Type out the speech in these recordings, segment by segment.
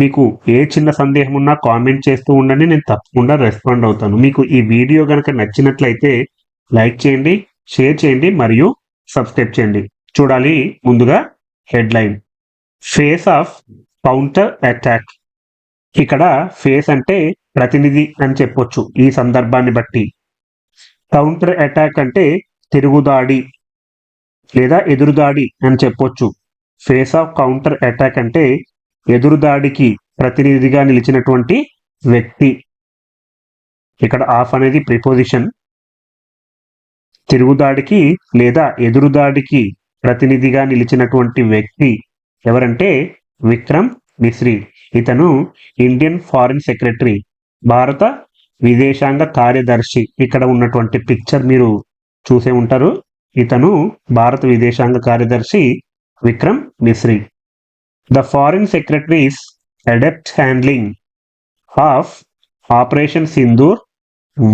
మీకు ఏ చిన్న సందేహం ఉన్నా కామెంట్ చేస్తూ ఉండండి నేను తప్పకుండా రెస్పాండ్ అవుతాను. మీకు ఈ వీడియో కనుక నచ్చినట్లయితే లైక్ చేయండి షేర్ చేయండి మరియు సబ్స్క్రైబ్ చేయండి. చూడాలి ముందుగా headline face off counter attack ఇక్కడ ఫేస్ అంటే ప్రతినిధి అని చెప్పొచ్చు ఈ సందర్భాన్ని బట్టి. కౌంటర్ అటాక్ అంటే తిరుగుదాడి లేదా ఎదురుదాడి అని చెప్పొచ్చు. ఫేస్ ఆఫ్ కౌంటర్ అటాక్ అంటే ఎదురుదాడికి ప్రతినిధిగా నిలిచినటువంటి వ్యక్తి. ఇక్కడ ఆఫ్ అనేది ప్రిపోజిషన్. తిరుగుదాడికి లేదా ఎదురుదాడికి ప్రతినిధిగా నిలిచినటువంటి వ్యక్తి ఎవరంటే విక్రమ్ మిశ్రీ. ఇతను ఇండియన్ ఫారిన్ సెక్రటరీ భారత విదేశాంగ కార్యదర్శి. ఇక్కడ ఉన్నటువంటి పిక్చర్ మీరు చూసే ఉంటారు. ఇతను భారత విదేశాంగ కార్యదర్శి Vikram Misri. The foreign secretary's adept handling of operation Sindoor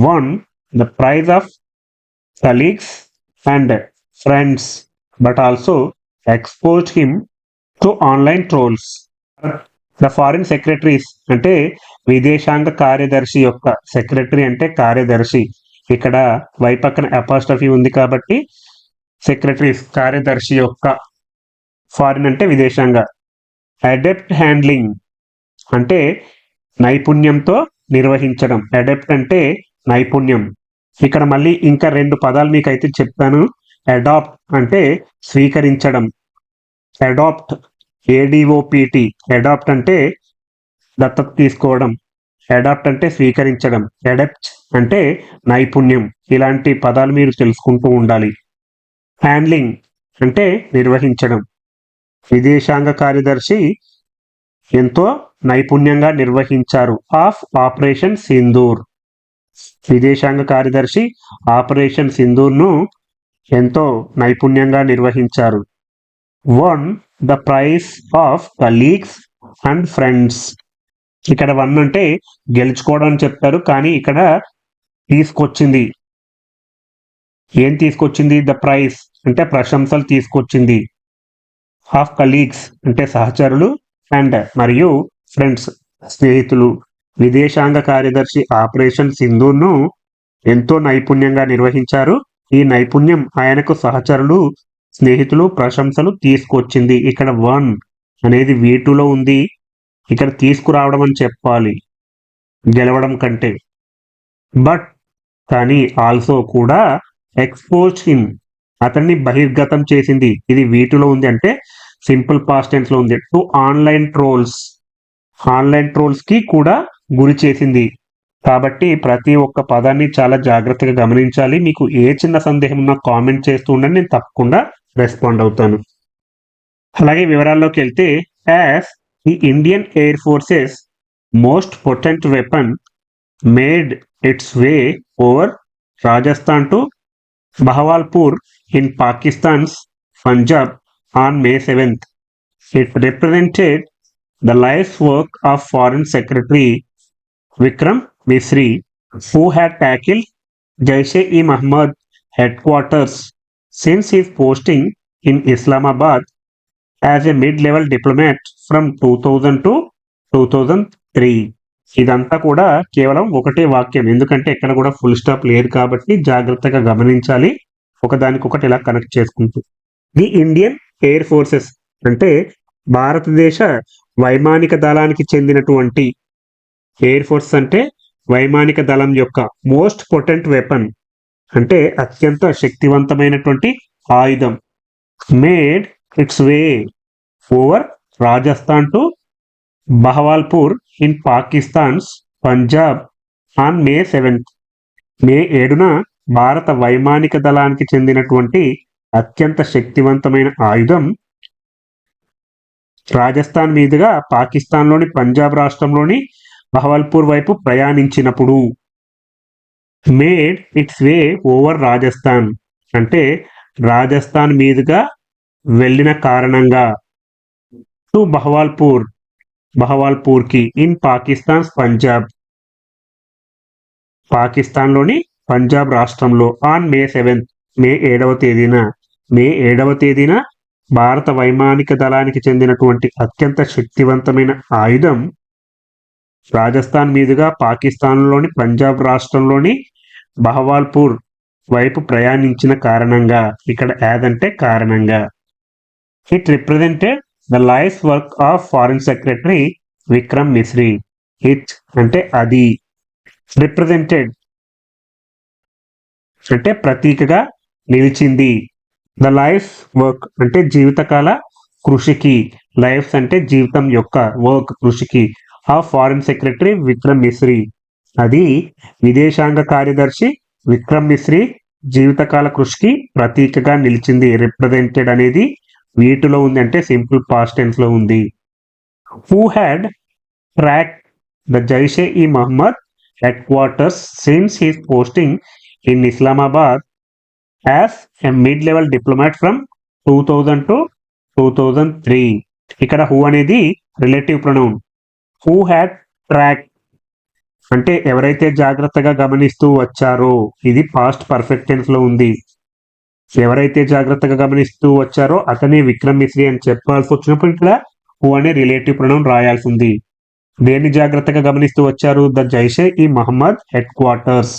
won the prize of colleagues and friends but also expose him to online trolls the foreign secretary's అంటే విదేశాంగ కార్యదర్శి యొక్క సెక్రటరీ అంటే కార్యదర్శి. ఇక్కడ వైపక్కన అపాస్టఫీ ఉంది కాబట్టి సెక్రటరీస్ కార్యదర్శి యొక్క ఫారిన్ అంటే విదేశాంగ. అడెప్ట్ హ్యాండ్లింగ్ అంటే నైపుణ్యంతో నిర్వహించడం. అడెప్ట్ అంటే నైపుణ్యం. ఇక్కడ మళ్ళీ ఇంకా రెండు పదాలు మీకు అయితే చెప్తాను. అడాప్ట్ అంటే స్వీకరించడం. అడాప్ట్ ఏడిఓపిటి అడాప్ట్ అంటే దత్తత తీసుకోవడం. అడాప్ట్ అంటే స్వీకరించడం. అడెప్ట్ అంటే నైపుణ్యం. ఇలాంటి పదాలు మీరు తెలుసుకుంటూ ఉండాలి. హ్యాండ్లింగ్ అంటే నిర్వహించడం. విదేశాంగ కార్యదర్శి ఎంతో నైపుణ్యంగా నిర్వహించారు. Of operation Sindoor. విదేశాంగ కార్యదర్శి ఆపరేషన్ సింధూర్ను ఎంతో నైపుణ్యంగా నిర్వహించారు. Won the prize of colleagues and friends ఇక్కడ వన్ అంటే గెలుచుకోవడం అని చెప్తారు కానీ ఇక్కడ తీసుకొచ్చింది. ఏం తీసుకొచ్చింది? ద ప్రైజ్ అంటే ప్రశంసలు తీసుకొచ్చింది. ఆఫ్ కలీగ్స్ అంటే సహచరులు అండ్ మరియు ఫ్రెండ్స్ స్నేహితులు. విదేశాంగ కార్యదర్శి ఆపరేషన్ సింధును ఎంతో నైపుణ్యంగా నిర్వహించారు. ఈ నైపుణ్యం ఆయనకు సహచరులు స్నేహితులు ప్రశంసలు తీసుకొచ్చింది. ఇక్కడ వన్ అనేది వీటులో ఉంది. ఇక్కడ తీసుకురావడం అని చెప్పాలి. గెలవడం కంటే. బట్ కానీ ఆల్సో కూడా ఎక్స్పోజ్ హిమ్ అతన్ని బహిర్గతం చేసింది. ఇది వీటిలో ఉంది అంటే సింపుల్ పాస్ట్ టెన్స్లో ఉంది. టు ఆన్లైన్ ట్రోల్స్ ఆన్లైన్ ట్రోల్స్కి కూడా గురి చేసింది. కాబట్టి ప్రతి ఒక్క పదాన్ని చాలా జాగ్రత్తగా గమనించాలి. మీకు ఏ చిన్న సందేహం ఉన్నా కామెంట్ చేస్తూ ఉండండి. నేను తప్పకుండా రెస్పాండ్ అవుతాను. అలాగే వివరాల్లోకి వెళ్తే as the Indian air force's most potent weapon made its way over Rajasthan to Bahawalpur in Pakistan's Punjab on May 7th. It represented the life's work of Foreign Secretary Vikram Misri, who had tackled Jaish-e Mahmud headquarters since his posting in Islamabad as a mid-level diplomat from 2000 to 2003. ఇదంతా కూడా కేవలం ఒకటే వాక్యం ఎందుకంటే ఎక్కడ కూడా full stop లేదు కాబట్టి జాగ్రత్తగా గమనించాలి ఒకదానికొకటి ఇలా కనెక్ట్ చేసుకుంటూ ది ఇండియన్ ఎయిర్ ఫోర్సెస్ అంటే భారతదేశ వైమానిక దళానికి చెందినటువంటి ఎయిర్ ఫోర్స్ అంటే వైమానిక దళం యొక్క మోస్ట్ పొటెంట్ వెపన్ అంటే అత్యంత శక్తివంతమైనటువంటి ఆయుధం. Made its way over Rajasthan to Bahawalpur in Pakistan's Punjab on May seventh. మే ఏడున భారత వైమానిక దళానికి చెందినటువంటి అత్యంత శక్తివంతమైన ఆయుధం రాజస్థాన్ మీదుగా పాకిస్తాన్లోని పంజాబ్ రాష్ట్రంలోని బహవల్పూర్ వైపు ప్రయాణించినప్పుడు. Made its way over Rajasthan. అంటే రాజస్థాన్ మీదుగా వెళ్ళిన కారణంగా. టు బహవాల్పూర్. బహవాల్పూర్కి ఇన్ పాకిస్తాన్ పంజాబ్. పాకిస్తాన్లోని పంజాబ్ రాష్ట్రంలో ఆన్ మే సెవెంత్ మే ఏడవ తేదీన. మే ఏడవ తేదీన భారత వైమానిక దళానికి చెందినటువంటి అత్యంత శక్తివంతమైన ఆయుధం రాజస్థాన్ మీదుగా పాకిస్తాన్లోని పంజాబ్ రాష్ట్రంలోని బహవాల్పూర్ వైపు ప్రయాణించిన కారణంగా ఇక్కడ యాదంటే అంటే కారణంగా. It represented the life work of foreign secretary Vikram Misri it అంటే అది. రిప్రజెంటెడ్ అంటే ప్రతీకగా నిలిచింది. ద లైఫ్ వర్క్ అంటే జీవితకాల కృషికి. లైఫ్స్ అంటే జీవితం యొక్క వర్క్ కృషికి. ఆ ఫారిన్ సెక్రటరీ విక్రమ్ మిశ్రీ. అది విదేశాంగ కార్యదర్శి విక్రమ్ మిశ్రీ జీవితకాల కృషికి ప్రతీకగా నిలిచింది. రిప్రజెంటెడ్ అనేది వీటిలో ఉంది అంటే సింపుల్ పాస్ట్ టెన్స్లో ఉంది. Who had track the Jaish e Mohammed headquarters since his posting in Islamabad as a mid level diplomat from two thousand to two thousand three ఇక్కడ హూ అనేది relative pronoun who had track అంటే ఎవరైతే జాగ్రత్తగా గమనిస్తూ వచ్చారో ఇది past పర్ఫెక్ట్లో ఉంది. ఎవరైతే జాగ్రత్తగా గమనిస్తూ వచ్చారో అతనే విక్రమ్ మిశ్రీ అని చెప్పాల్సి వచ్చినప్పుడు ఇక్కడ హూ అనే రిలేటివ్ ప్రొనౌన్ రాయాల్సి ఉంది. దేన్ని జాగ్రత్తగా గమనిస్తూ వచ్చారు? The Jaish e Mohammed headquarters.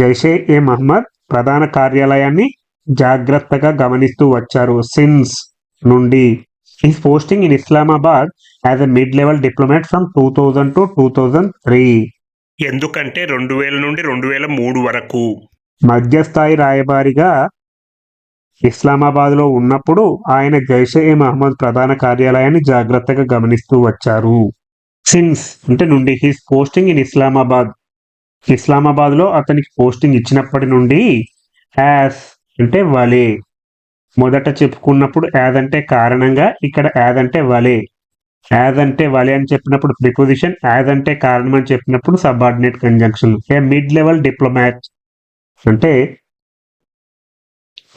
Jaish-e e Mohammed ప్రధాన కార్యాలయాన్ని జాగ్రత్తగా గమనిస్తూ వచ్చారు. సిన్స్ నుండి his posting in Islamabad as a mid level diplomat from two thousand to two thousand three ఎందుకంటే రెండు వేల నుండి రెండు వేల మూడు వరకు మధ్యస్థాయి రాయబారిగా ఇస్లామాబాద్లో ఉన్నప్పుడు ఆయన జైషే ఏ మహమ్మద్ ప్రధాన కార్యాలయాన్ని జాగ్రత్తగా గమనిస్తూ వచ్చారు. సిన్స్ అంటే నుండి హిస్ పోస్టింగ్ ఇన్ ఇస్లామాబాద్ ఇస్లామాబాద్లో అతనికి పోస్టింగ్ ఇచ్చినప్పటి నుండి యాస్ అంటే వలే. మొదట చెప్పుకున్నప్పుడు యాజ్ అంటే కారణంగా ఇక్కడ యాజ్ అంటే వలే. యాజ్ అంటే వలే అని చెప్పినప్పుడు ప్రిపోజిషన్ యాజ్ అంటే కారణం అని చెప్పినప్పుడు subordinate conjunction a mid level diplomat అంటే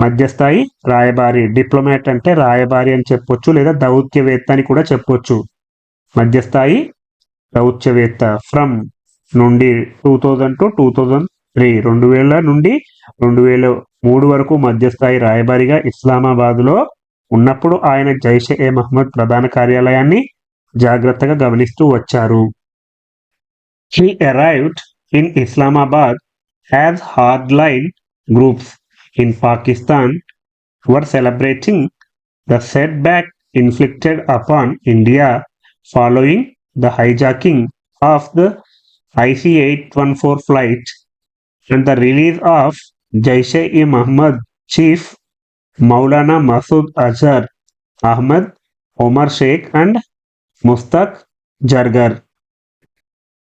మధ్యస్థాయి రాయబారి. డిప్లొమాట్ అంటే రాయబారి అని చెప్పొచ్చు లేదా దౌత్యవేత్త అని కూడా చెప్పొచ్చు. మధ్యస్థాయి దౌత్యవేత్త. ఫ్రమ్ నుండి two thousand to two thousand three రెండు వేల నుండి రెండు వేల మూడు వరకు మధ్యస్థాయి రాయబారిగా ఇస్లామాబాద్లో ఉన్నప్పుడు ఆయన జైషే ఏ మహమ్మద్ ప్రధాన కార్యాలయాన్ని జాగ్రత్తగా గమనిస్తూ వచ్చారు. He arrived in Islamabad as hardline groups in Pakistan were celebrating the setback inflicted upon India following the hijacking of the IC 814 flight and the release of Jaish-e-Mohammed chief Maulana Masood Azhar, Ahmad Omar Sheikh and Mustaq Jargar.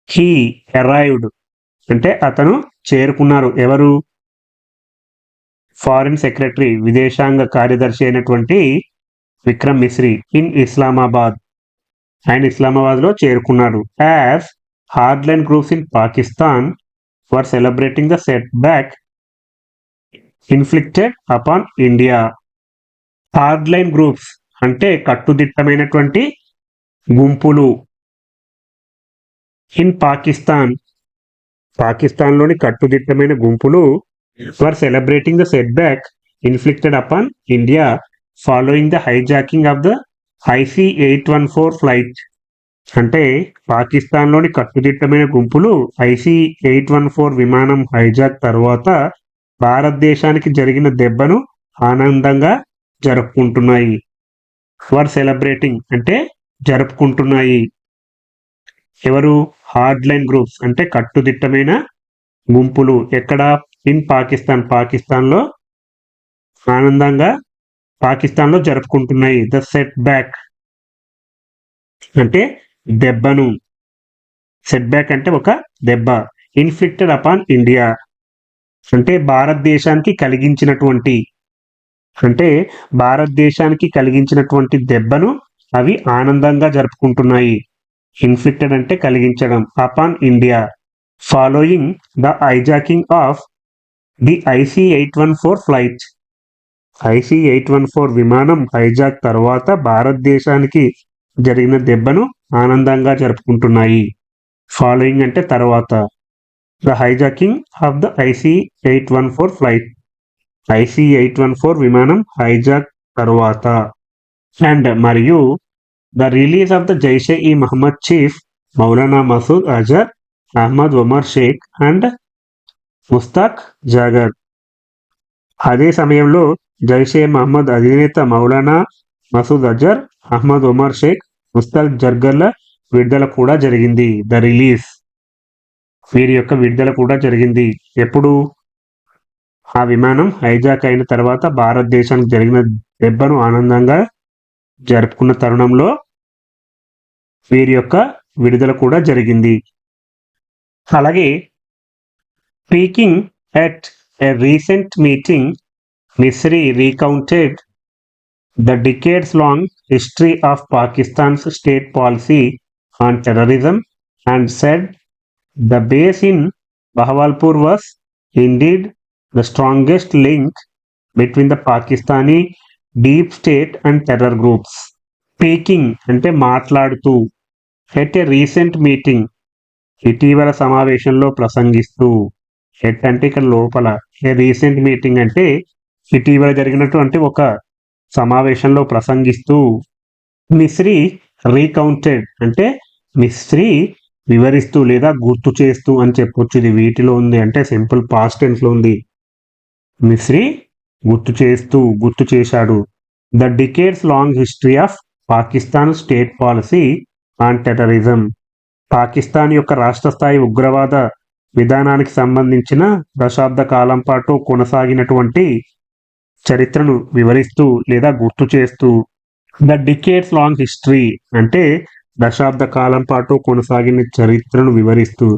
He arrived అంటే అతను చేరుకున్నారు ఎవరు foreign secretary విదేశాంగ కార్యదర్శి అయినటువంటి Vikram Misri in Islamabad ఆయన ఇస్లామాబాద్లో చేరుకున్నాడు as hardline groups in Pakistan for celebrating the setback inflicted upon India hardline groups అంటే కట్టుదిట్టమైనటువంటి గుంపులు. ఇన్ పాకిస్తాన్ పాకిస్తాన్లోని కట్టుదిట్టమైన గుంపులు were celebrating the setback inflicted upon India following the hijacking of the IC eight one four flight అంటే పాకిస్తాన్లోని కట్టుదిట్టమైన గుంపులు ఐసీ ఎయిట్ వన్ ఫోర్ విమానం హైజాక్ తర్వాత భారతదేశానికి జరిగిన దెబ్బను ఆనందంగా జరుపుకుంటున్నాయి. వర్ సెలబ్రేటింగ్ అంటే జరుపుకుంటున్నాయి. ఎవరు? హార్డ్ లైన్ గ్రూప్స్ అంటే కట్టుదిట్టమైన గుంపులు. ఎక్కడ? ఇన్ పాకిస్తాన్. పాకిస్తాన్లో ఆనందంగా పాకిస్తాన్లో జరుపుకుంటున్నాయి. ద సెట్ బ్యాక్ అంటే దెబ్బను. సెట్ బ్యాక్ అంటే ఒక దెబ్బ. ఇన్ఫ్లిక్టెడ్ అపాన్ ఇండియా అంటే భారతదేశానికి కలిగించినటువంటి అంటే భారతదేశానికి కలిగించినటువంటి దెబ్బను అవి ఆనందంగా జరుపుకుంటున్నాయి. ఇన్ఫ్లిక్టెడ్ అంటే కలిగించడం. Upon India following the hijacking of the IC eight one four flight IC eight one four విమానం హైజాక్ తర్వాత భారతదేశానికి జరిగిన దెబ్బను ఆనందంగా జరుపుకుంటున్నాయి. ఫాలోయింగ్ అంటే తర్వాత. The hijacking of the IC eight one four flight. IC eight one four విమానం హైజాక్ తర్వాత. అండ్ మరియు the release of the Jaish e Mohammed chief Maulana Masood Azhar Ahmed Omar Sheikh and Mushtaq Zargar. అదే సమయంలో జైషే మహమ్మద్ అధినేత మౌలానా మసూద్ అజర్ అహ్మద్ ఒమర్ షేక్ ముస్తాక్ జర్గర్ల విడుదల కూడా జరిగింది. The release. వీరి యొక్క విడుదల కూడా జరిగింది. ఎప్పుడు? ఆ విమానం హైజాక్ అయిన తర్వాత భారతదేశానికి జరిగిన దెబ్బను ఆనందంగా జరుపుకున్న తరుణంలో వీరి యొక్క విడుదల కూడా జరిగింది. అలాగే speaking at a recent meeting Misri recounted the decades long history of Pakistan's state policy on terrorism and said the base in Bahawalpur was indeed the strongest link between the Pakistani deep state and terror groups. Speaking అంటే మాట్లాడుతూ హెట్ ఎ recent meeting ఇటీవల సమావేశంలో ప్రసంగిస్తూ హెట్ అంటే ఇక్కడ లోపల ఏ recent meeting అంటే ఇటీవల జరిగినట్టు అంటే ఒక సమావేశంలో ప్రసంగిస్తూ మిశ్రీ రీకౌంటెడ్ అంటే మిశ్రీ వివరిస్తూ లేదా గుర్తు చేస్తూ అని చెప్పొచ్చు. ఇది వీటిలో ఉంది అంటే సింపుల్ పాస్ట్ ఉంది. మిశ్రీ గుర్తు చేస్తూ గుర్తు చేశాడు. The decades long history of Pakistan state policy on terrorism. Pakistan యొక్క రాష్ట్ర స్థాయి ఉగ్రవాద విధానానికి సంబంధించిన దశాబ్ద కాలం పాటు కొనసాగినటువంటి చరిత్రను వివరిస్తూ లేదా గుర్తు చేస్తూ ద డికేట్స్ లాంగ్ హిస్టరీ అంటే దశాబ్ద కాలం పాటు కొనసాగిన చరిత్రను వివరిస్తూ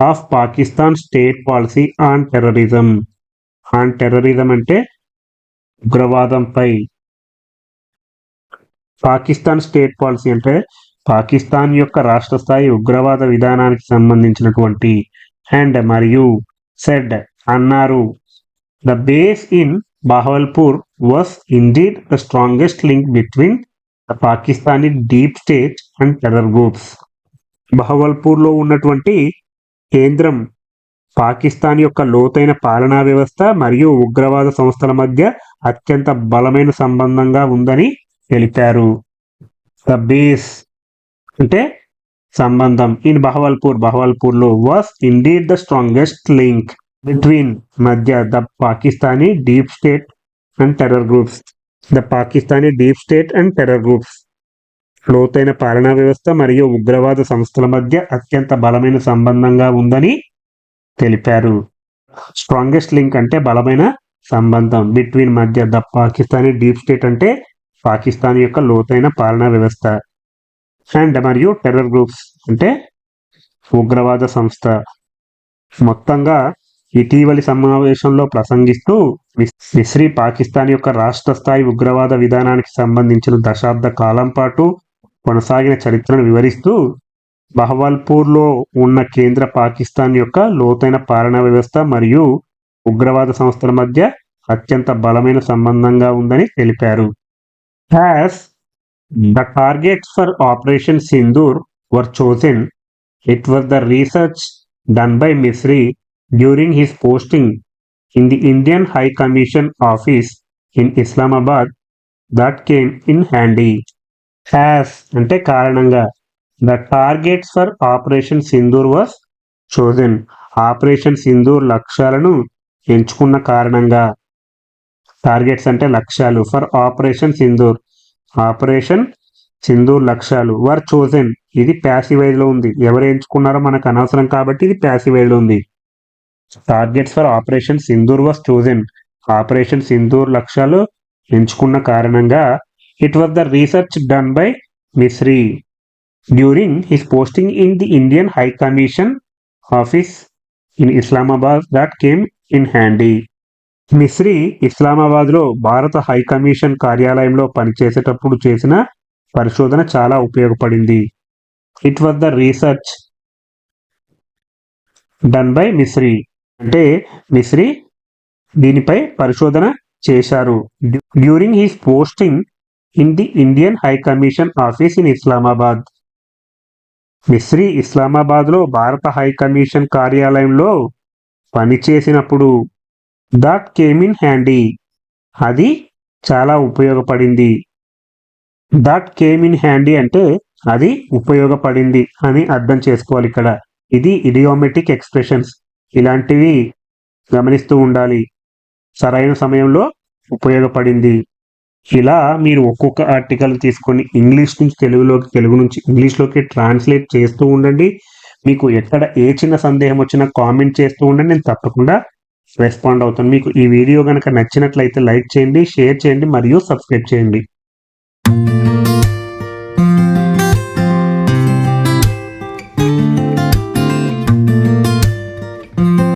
of Pakistan state policy on terrorism. On terrorism అంటే ఉగ్రవాదంపై. పాకిస్తాన్ స్టేట్ పాలసీ అంటే పాకిస్తాన్ యొక్క రాష్ట్ర స్థాయి ఉగ్రవాద విధానానికి సంబంధించినటువంటి అండ్ మరియు సెడ్ అన్నారు. The base in Bahawalpur was indeed the strongest link between the Pakistani deep state and terror groups. బహవల్పూర్లో ఉన్నటువంటి కేంద్రం పాకిస్తాన్ యొక్క లోతైన పాలనా వ్యవస్థ మరియు ఉగ్రవాద సంస్థల మధ్య అత్యంత బలమైన సంబంధంగా ఉందని తెలిపారు. ద బేస్ అంటే సంబంధం. In Bahawalpur బహవల్పూర్లో was indeed the strongest link between మధ్య the Pakistani deep state and terror groups. The Pakistani deep state and terror groups. లోతైన పాలనా వ్యవస్థ మరియు ఉగ్రవాద సంస్థల మధ్య అత్యంత బలమైన సంబంధంగా ఉందని తెలిపారు. స్ట్రాంగెస్ట్ లింక్ అంటే బలమైన సంబంధం. బిట్వీన్ మధ్య ద పాకిస్తానీ డీప్ స్టేట్ అంటే పాకిస్తాన్ యొక్క లోతైన పాలనా వ్యవస్థ. అండ్ మరియు టెర్రర్ గ్రూప్స్ అంటే ఉగ్రవాద సంస్థ. మొత్తంగా ఇటీవలి సమావేశంలో ప్రసంగిస్తూ మిస్రీ పాకిస్తాన్ యొక్క రాష్ట్ర స్థాయి ఉగ్రవాద విధానానికి సంబంధించిన దశాబ్ద కాలం పాటు కొనసాగిన చరిత్రను వివరిస్తూ బహవల్పూర్లో ఉన్న కేంద్ర పాకిస్తాన్ యొక్క లోతైన పాలనా వ్యవస్థ మరియు ఉగ్రవాద సంస్థల మధ్య అత్యంత బలమైన సంబంధంగా ఉందని తెలిపారు. As the targets for operation Sindoor were chosen. It was the research done by Misri during his posting in the Indian High Commission office in Islamabad that came in handy. As అంటే కారణంగా the targets for operation Sindoor was chosen. Operation Sindoor లక్ష్యాలను ఎంచుకున్న కారణంగా. Targets అంటే లక్ష్యాలు. For operation Sindoor operation Sindoor లక్ష్యాలు were chosen ఇది ప్యాసివైజ్లో ఉంది. ఎవరు ఎంచుకున్నారో మనకు అనవసరం కాబట్టి ఇది ప్యాసివైజ్లో ఉంది. Targets for operation Sindoor was chosen operation Sindoor లక్ష్యాలు ఎంచుకున్న కారణంగా it was the research done by Misri during his posting in the Indian high commission office in Islamabad that came in handy Misri ఇస్లామాబాద్లో భారత high commission కార్యాలయంలో పనిచేసేటప్పుడు చేసిన పరిశోధన చాలా ఉపయోగపడింది. It was the research done by Misri అంటే మిశ్రీ దీనిపై పరిశోధన చేశారు. During his posting in the Indian high commission office in Islamabad Misri ఇస్లామాబాద్లో భారత హై కమిషన్ కార్యాలయంలో పనిచేసినప్పుడు దాట్ కేమ్ ఇన్ హ్యాండీ అది చాలా ఉపయోగపడింది. దాట్ కేమ్ ఇన్ హ్యాండీ అంటే అది ఉపయోగపడింది అని అర్థం చేసుకోవాలి ఇక్కడ. ఇది ఇడియోమెటిక్ ఎక్స్ప్రెషన్స్ ఇలాంటివి గమనిస్తూ ఉండాలి. సరైన సమయంలో ఉపయోగపడింది. ఇలా మీరు ఒక్కొక్క ఆర్టికల్ తీసుకొని ఇంగ్లీష్ నుంచి తెలుగులోకి తెలుగు నుంచి ఇంగ్లీష్లోకి ట్రాన్స్లేట్ చేస్తూ ఉండండి. మీకు ఎక్కడ ఏ చిన్న సందేహం వచ్చినా కామెంట్ చేస్తూ ఉండండి. నేను తప్పకుండా రెస్పాండ్ అవుతాను. మీకు ఈ వీడియో కనుక నచ్చినట్లయితే లైక్ చేయండి షేర్ చేయండి మరియు సబ్స్క్రైబ్ చేయండి.